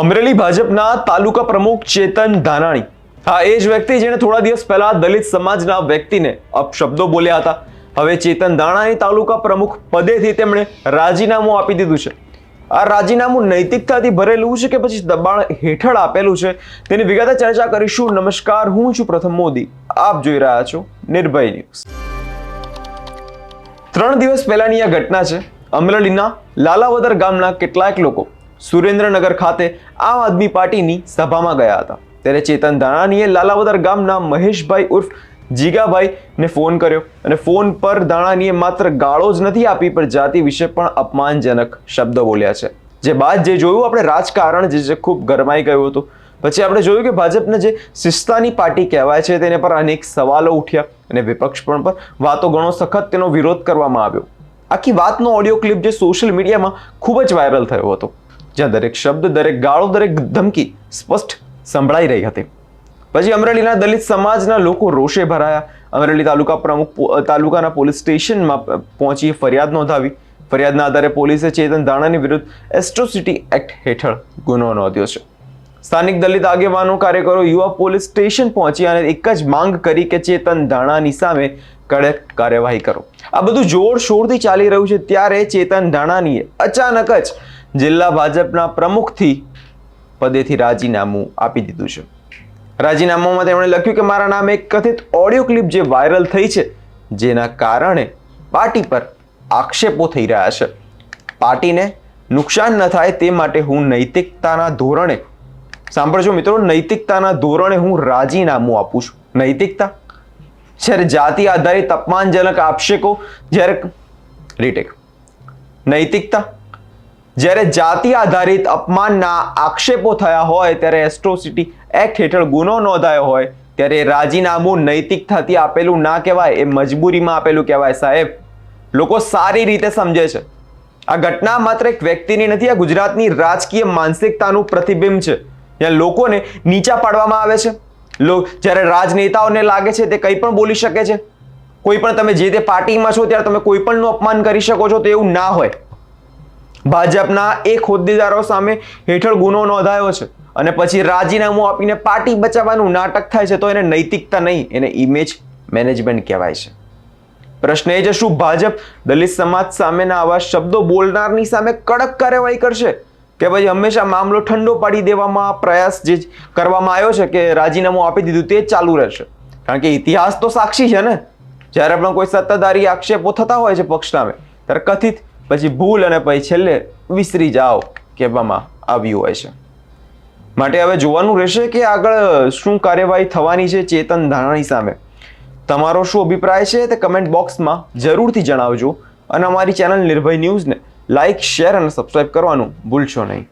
અમરેલી ભાજપના તાલુકા પ્રમુખ ચેતન ધાનાણી. હા, એ જ વ્યક્તિ જેણે થોડા દિવસ પહેલા દલિત સમાજના વ્યક્તિને અપશબ્દો બોલ્યા હતા. હવે ચેતન ધાણાણી તાલુકા પ્રમુખ પદેથી તેમણે રાજીનામું આપી દીધું છે. આ રાજીનામું નૈતિકતાથી ભરેલું છે કે પછી દબાણ હેઠળ આપેલું છે? તેની વિગતે ચર્ચા કરીશું. નમસ્કાર, હું છું પ્રથમ મોદી. આપ જોઈ રહ્યા છો નિર્ભય ન્યૂઝ. ત્રણ દિવસ પહેલાની આ ઘટના છે. અમરેલીના લાલાવદર ગામના કેટલાક લોકો સુરેન્દ્રનગર ખાતે આમ આદમી પાર્ટીની સભામાં ગયા હતા. ત્યારે ચેતન ધાણાનીએ લાલાવદર ગામના મહેશભાઈ ઉર્ફ જીગાભાઈને ફોન કર્યો અને ફોન પર ધાણાનીએ માત્ર ગાળો જ નથી આપી, પણ જાતિ વિશે પણ અપમાનજનક શબ્દો બોલ્યા છે. જે બાદ જે જોયું, આપણે રાજકારણ જે છે, ખૂબ ગરમાઈ ગયું હતું. પછી આપણે જોયું કે ભાજપને જે શિસ્તાની પાર્ટી કહેવાય છે, તેને પર અનેક સવાલો ઉઠ્યા અને વિપક્ષ પણ પર વાતો ઘણો સખત તેનો વિરોધ કરવામાં આવ્યો. આખી વાતનો ઓડિયો ક્લિપ જે સોશિયલ મીડિયામાં ખૂબ જ વાયરલ થયો હતો. જ્યાં દરેક શબ્દ, દરેક ગાળો, દરેક ધમકી સ્પષ્ટ સંભળાઈ રહી હતી. પછી અમરેલીના દલિત સમાજના લોકો રોષે ભરાયા. અમરેલી તાલુકા પ્રમુખ તાલુકાના પોલીસ સ્ટેશનમાં પહોંચી ફરિયાદ નોંધાવી. ફરિયાદના આધારે પોલીસે ચેતન ધાણાની વિરુદ્ધ એસ્ટ્રોસિટી એક્ટ હેઠળ ગુનો નોંધ્યો છે. સ્થાનિક દલિત આગેવાનો, કાર્યકરો, યુવા પોલીસ સ્ટેશન પહોંચી અને એક જ માંગ કરી કે ચેતન ધાણાની સામે કડક કાર્યવાહી કરો. આ બધું જોરશોરથી ચાલી રહ્યું છે, ત્યારે ચેતન ધાણાનીએ અચાનક જ જિલ્લા ભાજપના પ્રમુખથી પદેથી રાજીનામું આપી દીધું છે. રાજીનામામાં તેમણે લખ્યું કે મારા નામે એક કથિત ઓડિયો ક્લિપ જે વાયરલ થઈ છે, જેના કારણે પાર્ટી પર આક્ષેપો થઈ રહ્યા છે. પાર્ટીને નુકસાન ન થાય તે માટે હું નૈતિકતાના ધોરણે, સાંભળજો મિત્રો, નૈતિકતાના ધોરણે હું રાજીનામું આપું છું. નૈતિકતા? જ્યારે જાતિ આધારિત અપમાનજનક આક્ષેપો, જ્યારે રીટેક નૈતિકતા? જ્યારે જાતિ આધારિત અપમાનના આક્ષેપો થયા હોય, ત્યારે એસ્ટ્રોસિટી એક્ટ હેઠળ ગુનો નોંધાયો હોય, ત્યારે રાજીનામું નૈતિકતાથી આપેલું ના કહેવાય, એ મજબૂરીમાં આપેલું કહેવાય સાહેબ. લોકો સારી રીતે સમજે છે. આ ઘટના માત્ર એક વ્યક્તિની નથી, આ ગુજરાતની રાજકીય માનસિકતાનું પ્રતિબિંબ છે. જ્યાં લોકોને નીચા પાડવામાં આવે છે. જ્યારે રાજનેતાઓને લાગે છે તે કંઈ પણ બોલી શકે છે. કોઈ પણ તમે જે તે પાર્ટીમાં છો, ત્યારે તમે કોઈ પણનું અપમાન કરી શકો છો, તો એવું ના હોય. ભાજપના એક હોદ્દેદારો સામે હેઠળ ગુનો નોંધાયો છે અને પછી રાજીનામું આપીને પાર્ટી બચાવવાનું નાટક થાય છે તો એને નૈતિકતા નહીં, એને ઇમેજ મેનેજમેન્ટ કહેવાય છે. પ્રશ્ન એ છે, શું ભાજપ દલિત સમાજ સામેના આવા શબ્દો બોલનારની સામે કડક કાર્યવાહી કરશે? કે પછી હંમેશા મામલો ઠંડો પાડી દેવામાં પ્રયાસ જે કરવામાં આવ્યો છે કે રાજીનામું આપી દીધું તે ચાલુ રહેશે? કારણ કે ઇતિહાસ તો સાક્ષી છે ને? જ્યારે પણ કોઈ સત્તાધારી આક્ષેપો થતા હોય છે પક્ષ સામે, ત્યારે કથિત પછી ભૂલ અને પછી છેલ્લે વિસરી જાઓ કહેવામાં આવ્યું હોય છે. માટે હવે જોવાનું રહેશે કે આગળ શું કાર્યવાહી થવાની છે ચેતન ધાનાણી સામે. તમારો શું અભિપ્રાય છે તે કમેન્ટ બોક્સમાં જરૂરથી જણાવજો અને અમારી ચેનલ નિર્ભય ન્યૂઝને લાઇક શેર અને સબસ્ક્રાઇબ કરવાનું ભૂલશો નહીં.